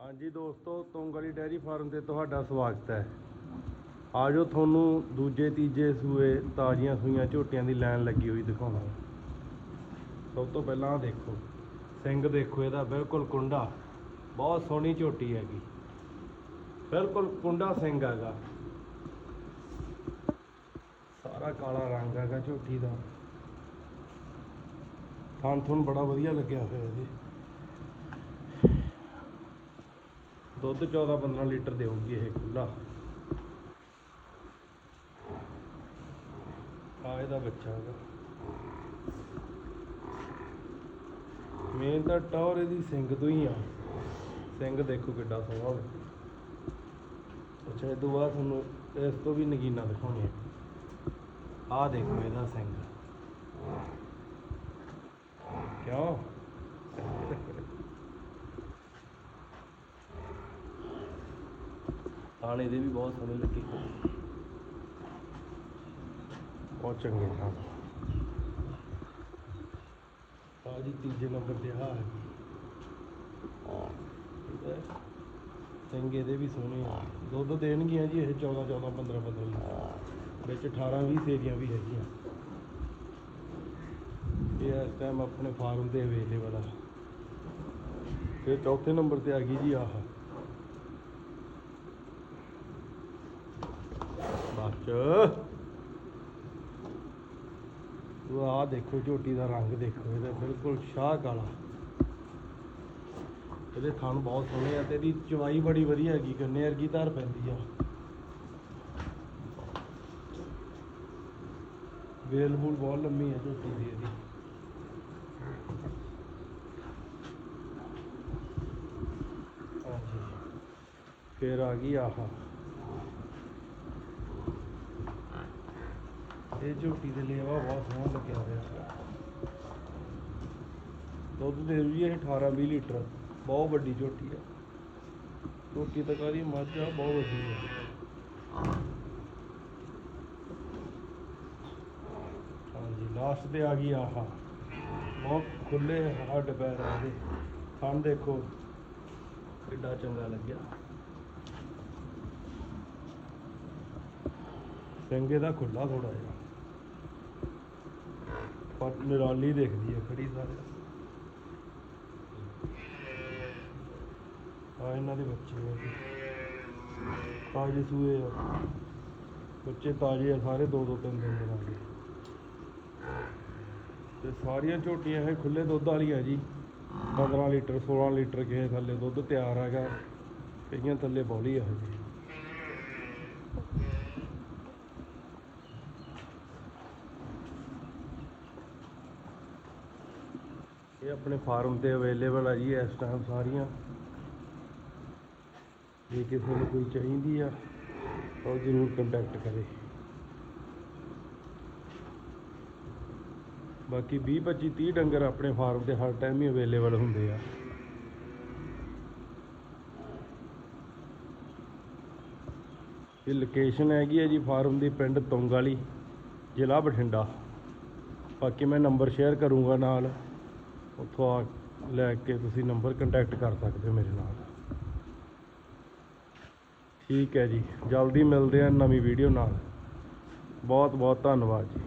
ਹਾਂਜੀ ਦੋਸਤੋ, ਤੁੰਗਲੀ dairy farm ਤੇ ਤੁਹਾਡਾ ਸਵਾਗਤ ਹੈ। ਆਜੋ ਤੁਹਾਨੂੰ ਦੂਜੇ, ਤੀਜੇ ਸੂਏ ਤਾਜ਼ੀਆਂ ਸੂਈਆਂ ਝੋਟੀਆਂ ਦੀ ਲਾਈਨ ਲੱਗੀ ਹੋਈ ਦਿਖਾਉਣਾ ਸਭ ਤੋਂ ਪਹਿਲਾਂ ਆਹ ਦੇਖੋ, ਸਿੰਘ ਦੇਖੋ ਇਹਦਾ, ਬਿਲਕੁਲ ਕੁੰਡਾ। ਬਹੁਤ ਸੋਹਣੀ ਝੋਟੀ ਹੈਗੀ। ਬਿਲਕੁਲ ਕੁੰਡਾ ਸਿੰਘ ਹੈਗਾ। ਸਾਰਾ ਕਾਲਾ ਰੰਗ ਹੈਗਾ ਝੋਟੀ ਦਾ। ਥਣ ਥੁਣ ਬੜਾ ਵਧੀਆ ਲੱਗਿਆ ਹੋਇਆ ਜੀ। ਦੁੱਧ 14 15 ਲੀਟਰ ਦੇਊਗੀ ਇਹ ਖੁੱਲਾ ਆ ਇਹਦਾ ਬੱਚਾ ਹੈਗਾ। ਮੇਨ ਤਾਂ ਟੌਰ ਇਹਦੀ ਸਿੰਘ ਤੋਂ ਹੀ ਆ। ਸਿੰਘ ਦੇਖੋ ਕਿੱਡਾ ਸੋਹਣਾ ਅੱਛਾ, ਇਹ ਤੋਂ ਬਾਅਦ ਤੁਹਾਨੂੰ ਇਸ ਤੋਂ ਵੀ ਨਗੀਨਾ ਦਿਖਾਉਣੀ ਹੈ ਆਹ ਦੇਖੋ ਇਹਦਾ ਸਿੰਘ। ਕਿਉਂ? ਆਣੇ ਦੇ ਵੀ ਬਹੁਤ ਸੋਹਣੇ ਲੱਗੇ ਬਹੁਤ ਚੰਗੇ ਥਾਂ ਆ ਜੀ ਤੀਜੇ ਨੰਬਰ ਤੇ ਆ ਹੈ। ਠੀਕ ਹੈ। ਚੰਗੇ ਦੇ ਵੀ ਸੋਹਣੇ ਆ। ਦੁੱਧ ਦੇਣਗੀਆਂ ਜੀ ਇਹ 14 14 15 15 ਲੀਟਰ ਵਿੱਚ 18 20 ਸੇਰੀਆਂ ਵੀ ਹੈਗੀਆਂ। ਇਹ ਇਸ ਟਾਈਮ ਆਪਣੇ ਫਾਰਮ ਤੇ ਅਵੇਲੇਬਲ ਆ। ਤੇ ਚੌਥੇ ਨੰਬਰ ਤੇ ਆ ਗਈ ਜੀ ਆਹ। ਬੱਚ ਉਹ ਆ ਦੇਖੋ, ਝੋਟੀ ਦਾ ਰੰਗ ਦੇਖੋ, ਇਹਦਾ ਬਿਲਕੁਲ ਸ਼ਾਹ ਕਾਲਾ। ਇਹਦੇ ਥਣ ਬਹੁਤ ਸੋਹਣੇ ਆ ਤੇ ਇਹਦੀ ਚਵਾਈ ਬੜੀ ਵਧੀਆ ਹੈਗੀ, ਗੰਨੇ ਵਰਗੀ ਧਾਰ ਪੈਂਦੀ ਆ। ਵੇਲ ਬੂਲ ਬਹੁਤ ਲੰਮੀ ਹੈ ਝੋਟੀ ਦੀ ਇਹਦੀ। ਫਿਰ ਆ ਗਈ ਆਹ। ਇਹ ਝੋਟੀ ਦੇ ਲੇਵਾ ਬਹੁਤ ਸੋਹਣਾ ਲੱਗਿਆ ਹੋਇਆ। ਦੁੱਧ ਦੇ ਰਹੀ ਹੈ 18 20 ਲੀਟਰ, ਬਹੁਤ ਵੱਡੀ ਝੋਟੀ ਹੈ ਝੋਟੀ ਤਾਂ ਕਾਦੀ ਮੱਝ ਆ, ਬਹੁਤ ਵੱਡੀ ਹੈ ਹਾਂਜੀ ਲਾਸਟ ਤੇ ਆ ਗਈ ਆਹ। ਬਹੁਤ ਖੁੱਲੇ ਹੱਡ ਪੈਰ ਆ ਇਹਦੇ। ਥਣ ਦੇਖੋ, ਕਿੱਡਾ ਚੰਗਾ ਲੱਗਿਆ। ਸਿੰਘੇ ਦਾ ਖੁੱਲਾ ਥੋੜਾ ਜਿਹਾ। ਪਰ ਨਿਰਾਲੀ ਦਿਖਦੀ ਹੈ ਖੜੀ ਸਾਰੇ। ਆ ਇਹਨਾਂ ਦੇ ਬੱਚੇ ਆ ਜੀ। ਤਾਜ਼ੇ ਸੂਏ ਆ। ਬੱਚੇ ਤਾਜ਼ੇ ਆ, ਸਾਰੇ ਦੋ ਦੋ ਤਿੰਨ ਦਿਨ ਦੇ। ਨਾਲ ਤੇ ਸਾਰੀਆਂ ਝੋਟੀਆਂ ਇਹ ਖੁੱਲੇ ਦੁੱਧ ਵਾਲੀਆਂ ਜੀ। 15 ਲੀਟਰ 16 ਲੀਟਰ ਕਿਸੇ ਥੱਲੇ ਦੁੱਧ ਤਿਆਰ ਹੈਗਾ। ਕਈਆਂ ਥੱਲੇ ਬੌਲੀ ਆ ਹਜੇ। ਇਹ ਆਪਣੇ ਫਾਰਮ ਤੇ ਅਵੇਲੇਬਲ ਆ ਜੀ, ਇਸ ਟਾਈਮ ਸਾਰੀਆਂ। ਜੇ ਕਿਸੇ ਨੂੰ ਕੋਈ ਚਾਹੀਦੀ ਆ ਤਾਂ ਉਹ ਜ਼ਰੂਰ ਕੰਟੈਕਟ ਕਰੇ। ਬਾਕੀ 20 25 30 ਡੰਗਰ ਆਪਣੇ ਫਾਰਮ ਤੇ ਹਰ ਟਾਈਮ ਹੀ ਅਵੇਲੇਬਲ ਹੁੰਦੇ ਆ। ਇਹ ਲੋਕੇਸ਼ਨ ਹੈਗੀ ਹੈ ਜੀ ਫਾਰਮ ਦੀ ਪਿੰਡ ਤੁੰਗ ਵਾਲੀ ਜ਼ਿਲ੍ਹਾ ਬਠਿੰਡਾ। ਬਾਕੀ ਮੈਂ ਨੰਬਰ ਸ਼ੇਅਰ ਕਰੂੰਗਾ ਨਾਲ। ਉੱਥੋਂ ਆ ਲੈ ਕੇ ਤੁਸੀਂ ਨੰਬਰ ਕੰਟੈਕਟ ਕਰ ਸਕਦੇ ਹੋ ਮੇਰੇ ਨਾਲ। ਠੀਕ ਹੈ ਜੀ, ਜਲਦੀ ਮਿਲਦੇ ਹਾਂ ਨਵੀਂ ਵੀਡੀਓ ਨਾਲ। ਬਹੁਤ ਬਹੁਤ ਧੰਨਵਾਦ ਜੀ।